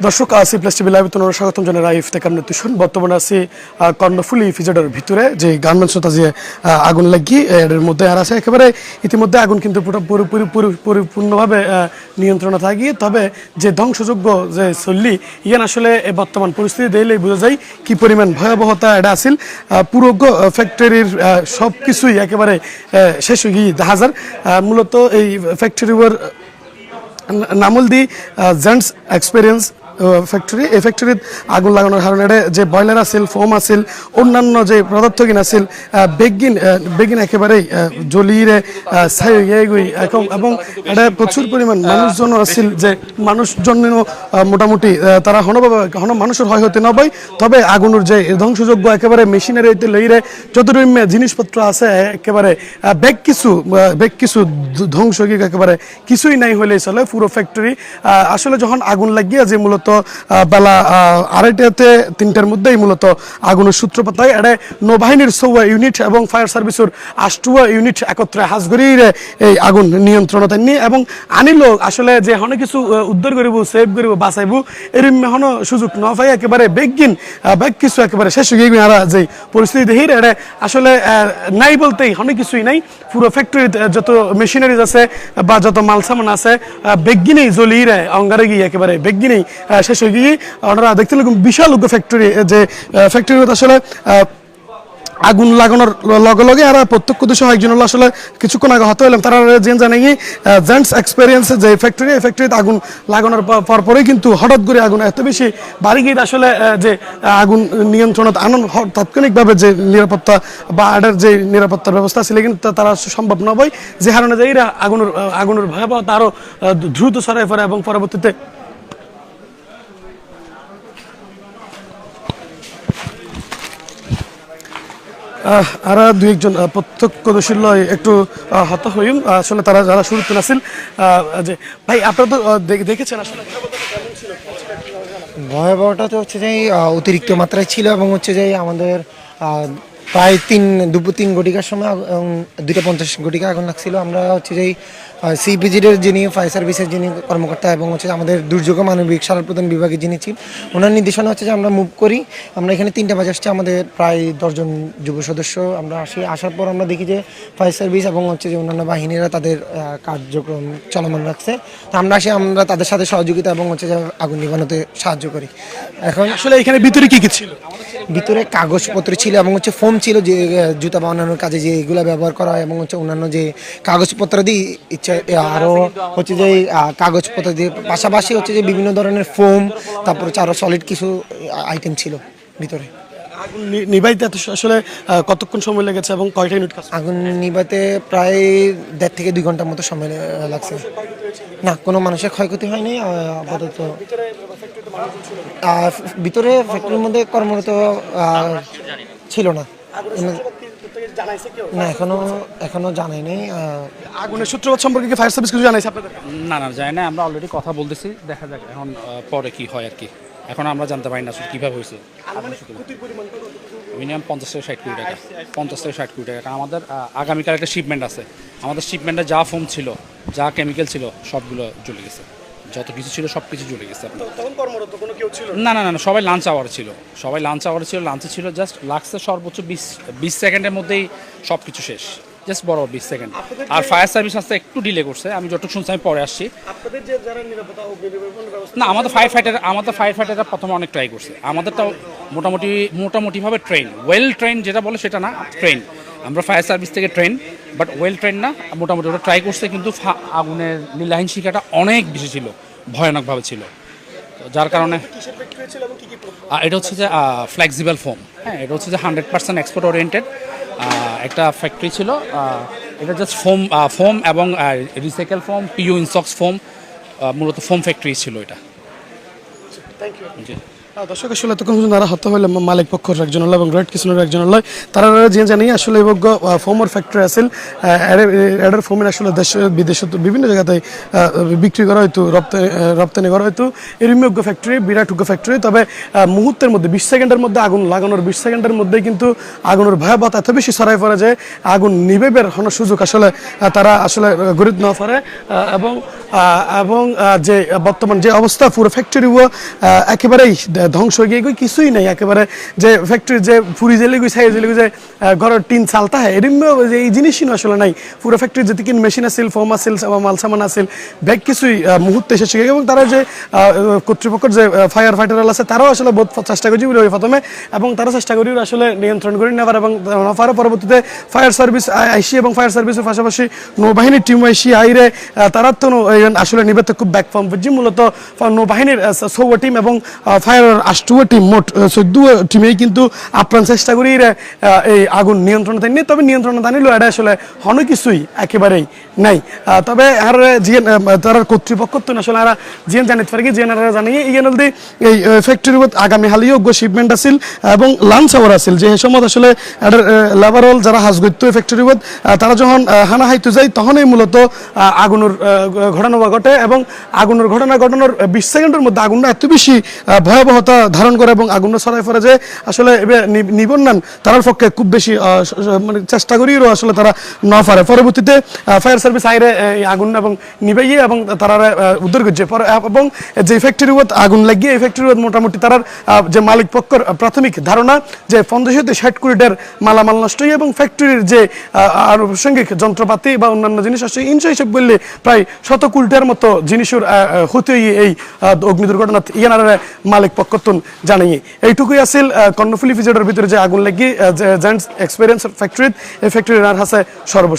দর্শক আসি plus TV লাইভে তোমরা স্বাগতম জানাই রাইফ থেকে। বর্তমানে আছি কর্ণফুলি ফিজেডের ভিতরে যে গার্মেন্টস যে আগুন লাগি এর মধ্যে আর আছে। একেবারে ইতিমধ্যে আগুন কিন্তু পুরো পুরোপুরি পরিপূর্ণভাবে নিয়ন্ত্রণে থাকি তবে যে ধ্বংসযোগ্য যে চললি ইয়ান আসলে বর্তমান পরিস্থিতি দেখলেই বোঝা যায় কি পরিমাণ ভয়াবহতা এটা আহ, পুরো ফ্যাক্টরির সব কিছুই একেবারে শেষ হয়ে গিয়ে যায় মূলত এই ফ্যাক্টরির নামল দি জেন্টস এক্সপিরিয়েন্স ফ্যাক্টরি এই ফ্যাক্টরিত আগুন লাগানোর কারণে যে বয়লার আছিল ফোম আছিল, অন্যান্য যে পদার্থগিন আছিল বেগিন বেগিন একেবারেই ছাই গই এখন এবং এটা প্রচুর পরিমাণ মানুষজন আছিল, যে মানুষজন মোটামুটি তারা হনভাবে, হন, মানুষের হয় হতে নবই তবে আগুনের যে ধ্বংসযোগ্য একেবারে মেশিনারি লইরে যতটুকু জিনিসপত্র আছে, একেবারে বেগ কিছু বেগ কিছু ধ্বংস একেবারে কিছুই নাই হলে চলে, পুরো ফ্যাক্টরি আসলে যখন আগুন লাগিয়ে যে মূলত বেলা আড়াইটাতে তিনটার মধ্যেই মূলত আগুনের সূত্রপাত হয়। এটা নৌবাহিনীর সৌয়া ইউনিট এবং ফায়ার সার্ভিসের আষ্টুয়া ইউনিট একত্রে হাজগরিরে এই আগুন নিয়ন্ত্রণ নিয়ে এবং আনিল। আসলে যে হনে কিছু উদ্ধার করিব, সেভ করিব, বাঁচাইব, এরম হন সুযোগ ন পাই। একেবারে বেগিন বেগ কিছু একেবারে শেষ হয়ে গিয়ে যে পরিস্থিতি দেখি এটা আসলে নাই বলতেই অনেক কিছুই নাই। পুরো ফ্যাক্টরি যত মেশিনারিজ আছে বা যত মাল সামান আছে বেগিনেই জ্বলিয়ে অঙ্গারে গিয়ে একেবারে বেগিনেই শেষ হয়ে গিয়ে ওনারা দেখতে লাগুন বিশাল উগ্র ফ্যাক্টরি যে ফ্যাক্টরি আসলে আগুন লাগানোর লগে লগে আর প্রত্যক্ষদর্শী একজন হলো আসলে কিছুক্ষণ আগে হতে হলাম তারা জেন জানে জেন্টস এক্সপেরিয়েন্স যে ফ্যাক্টরি এই ফ্যাক্টরিতে আগুন লাগানোর পর- পর পরেই কিন্তু হঠাৎ করে আগুন এত বেশি বাড়ি গিয়ে আসলে যে আগুন নিয়ন্ত্রণত আনন্দ তাৎক্ষণিকভাবে যে নিরাপত্তা বা এটার যে নিরাপত্তার ব্যবস্থা ছিল কিন্তু তারা সম্ভব নবই যে কারণে যে আগুনের আগুনের ভয়াবহতা আরও দ্রুত ছড়াই পড়ে এবং পরবর্তীতে আর দুই একজন আহ, প্রত্যক্ষদর্শী লয় একটু হত হইম। আসলে তারা যারা শুরুতে আহ, যে ভাই আপনারা তো দেখ- দেখেছেন আসলে ভয়াবহটা তো হচ্ছে যে অতিরিক্ত মাত্রায় ছিল এবং হচ্ছে যে আমাদের প্রায় তিন দুপুর তিন ঘটিকার সময় দুইটা পঞ্চাশ ঘটিকা আগুন লাগছিল। আমরা হচ্ছে যে সিপিজিডের যিনি ফায়ার সার্ভিসের যিনি কর্মকর্তা এবং হচ্ছে আমাদের দুর্যোগ মানবিক সারার প্রধান বিভাগে যিনি ছিলেন ওনার নির্দেশনা হচ্ছে যে আমরা মুভ করি। আমরা এখানে তিনটা বাজে আসছি আমাদের প্রায় দশজন যুব সদস্য। আমরা আসি আসার পর আমরা দেখি যে ফায়ার সার্ভিস এবং হচ্ছে যে অন্যান্য বাহিনীরা তাদের কার্যক্রম চলমান রাখছে। তো আমরা আসি আমরা তাদের সাথে সহযোগিতা এবং হচ্ছে যে আগুন নিবানোতে সাহায্য করি। এখন আসলে এখানে ভিতরে কি কি ছিল? ভিতরে কাগজপত্র ছিল এবং হচ্ছে ফোম ছিল যে জুতা বানানোর কাজে যে এগুলো ব্যবহার করা হয় এবং হচ্ছে অন্যান্য যে কাগজপত্র দিয়ে ইচ্ছা আরও হচ্ছে যে কাগজপত্র দিয়ে পাশাপাশি হচ্ছে যে বিভিন্ন ধরনের ফোম তারপর হচ্ছে আরও সলিড কিছু আইটেম ছিল ভিতরে। আগুন নিভাইতে এত আসলে কতক্ষণ সময় লেগেছে এবং কয়টা ইউনিট কাজ? আগুন নিবাতে প্রায় দেড় থেকে দুই ঘণ্টার মতো সময় লাগছে। না কোনো মানুষের ক্ষয়ক্ষতি হয়নি আপাতত। ভিতরে ফ্যাক্টরির মধ্যে কর্মরত ছিল না। না এখনও এখনও জানাই নেই আহ, আগুনের সূত্রপাত সম্পর্কে কি ফায়ার সার্ভিস কিছু জানাইছে আপনাদের? না না না আমরা অলরেডি কথা বলতেছি দেখা যাক এখন পরে কি হয় আর কি। এখন আমরা জানতে পারি না আসলে কীভাবে হয়েছে। মিনিমাম পঞ্চাশ থেকে ষাট কোটি টাকা পঞ্চাশ থেকে ষাট কোটি টাকা। আমাদের আগামীকাল একটা শিপমেন্ট আছে। আমাদের শিপমেন্টে যা ফোম ছিল যা কেমিক্যাল ছিল সবগুলো জ্বলে গেছে। যত কিছু ছিল সব কিছু জ্বলে গেছে তখন কর্মরত কোনো কেউ ছিল না? না না সবাই লাঞ্চ আওয়ার ছিল। সবাই লাঞ্চ আওয়ার ছিল লাঞ্চে ছিল জাস্ট লাগছে সর্বোচ্চ বিশ বিশ সেকেন্ডের মধ্যেই সব কিছু শেষ। জাস্ট বড় বিশ সেকেন্ড। আর ফায়ার সার্ভিস আসতে একটু ডিলে করছে আমি যতটুকু শুনছি আমি পরে আসছি। না আমাদের ফায়ার ফাইটার আমাদের ফায়ার ফাইটাররা প্রথমে অনেক ট্রাই করছে। আমাদেরটাও মোটামুটি মোটামুটিভাবে ট্রেন ওয়েল ট্রেন যেটা বলে সেটা না ট্রেন আমরা ফায়ার সার্ভিস থেকে ট্রেন বাট ওয়েল ট্রেন না মোটামুটি ওরা ট্রাই করছে কিন্তু আগুনের নীলাহীন শিকাটা অনেক বেশি ছিল। ভয়ানকভাবে ছিল। তো যার কারণে এটা হচ্ছে যে ফ্লেক্সিবল ফোম হ্যাঁ এটা হচ্ছে যে হান্ড্রেড পার্সেন্ট এক্সপোর্ট ওরিয়েন্টেড একটা ফ্যাক্টরি ছিল এটা জাস্ট ফোম ফোম এবং recycle foam PU insocks foam মূলত ফোম ফ্যাক্টরি ছিল এটা। জি। আহ, দর্শক, আসলে পর্যন্ত তারা হত্যা হইলে মালিক পক্ষের একজন হলো এবং রেড কিচেনের একজন হলো। তারা যে জানি, আসলে যোগ্য ফোমর ফ্যাক্টরি আছিল এডের ফোমের আসলে দেশ, বিদেশে বিভিন্ন জায়গাতে বিক্রি করা হয়তো রপ্তানি রপ্তানি করা হয়তো এরমযোগ্য ফ্যাক্টরি বিরাটযোগ্য ফ্যাক্টরি তবে মুহূর্তের মধ্যে, বিশ সেকেন্ডের মধ্যে আগুন লাগানোর বিশ সেকেন্ডের মধ্যে কিন্তু আগুনের ভয়াবহতা এত বেশি ছড়াই পড়ে যে আগুন নিবে বের হওয়ার সুযোগ আসলে তারা আসলে গরিব না পারে। এবং এবং যে বর্তমান যে অবস্থা, পুরো ফ্যাক্টরিও একেবারেই ধ্বংস হয়ে গিয়ে কিছুই নেই। একেবারে যে ফ্যাক্টরি যে ফুরি জেলে গই সাই জেলে যে ঘরের টিন চালতা হয়, এরম যে এই জিনিসই আসলে নাই। পুরো ফ্যাক্টরি যেতে কিন মেশিন আছিল ফোম আছিল মাল সামান আছিল ব্যাগ কিছুই মুহূর্তে শেষ হয়ে এবং তারা যে কর্তৃপক্ষের যে ফায়ার ফাইটার আছে, তারাও আসলে বহুত চেষ্টা করছি বলে প্রথমে, এবং তারা চেষ্টা করি আসলে নিয়ন্ত্রণ করে নেওয়ার এবং নেওয়ার পরবর্তীতে ফায়ার সার্ভিস আইসি এবং ফায়ার সার্ভিসের পাশাপাশি নৌবাহিনীর টিম আইসি, আইরে তারা তো নৌ- এই আসলে নিবেতে খুব ব্যাক ফর্ম বুঝছি মূলত নৌবাহিনীর সৌ টিম এবং ফায়ার আষ্টুয়া টিম মোট চোদ্দ টিমেই কিন্তু আপ্রাণ চেষ্টা করি এই আগুন নিয়ন্ত্রণে থাকেনি তবে নিয়ন্ত্রণে দাঁড়িল এটা আসলে হন কিছুই একেবারেই নাই। তবে আর জিএন তার কর্তৃপক্ষ তো আসলে আর জিএন জানিতে কি? জিএন আর জানিয়ে ইয়ে নলদি এই ফ্যাক্টরি আগামী হালিও গো শিপমেন্ট আছিল এবং লাঞ্চ আওয়ার আছিল যে সময় আসলে লেবারল যারা হাজ গত্য ফ্যাক্টরি তারা যখন হানা হাইতে যায় তখনই মূলত আগুনের আহ, ঘটনা ঘটে এবং আগুনের ঘটনা ঘটানোর বিশ সেকেন্ডের মধ্যে আগুনটা এত বেশি ভয়াবহতা ধারণ করে এবং আগুনটা ছড়াই পড়ে যে আসলে নিবন্যান তার পক্ষে খুব বেশি মানে চেষ্টা করিও আসলে তারা ন পারে। পরবর্তীতে ফায়ার সার্ভিস আইরে এই আগুন এবং নিবাইয়ে এবং তারা উদ্ধার করছে। এবং যে ফ্যাক্টরি আগুন লাগিয়ে এই ফ্যাক্টরি মোটামুটি তার যে মালিক পক্ষের প্রাথমিক ধারণা যে পঞ্চাশ হতে ষাট কোটিটার মালামাল নষ্ট হয়ে এবং ফ্যাক্টরির যে আনুষঙ্গিক যন্ত্রপাতি বা অন্যান্য জিনিস আসছে ইনশো হিসেব বললে প্রায় শত কোটিটার মতো জিনিসের হতে এই অগ্নি দুর্ঘটনা ইয়ানারে মালিক পক্ষতুন জানাই এইটুকুই আছিল কর্ণফুলি ফিজেডের ভিতরে যে আগুন লাগি জেন্টস এক্সপেরিয়েন্স ফ্যাক্টরিত এই ফ্যাক্টরির আর হাসে সর্বশেষ।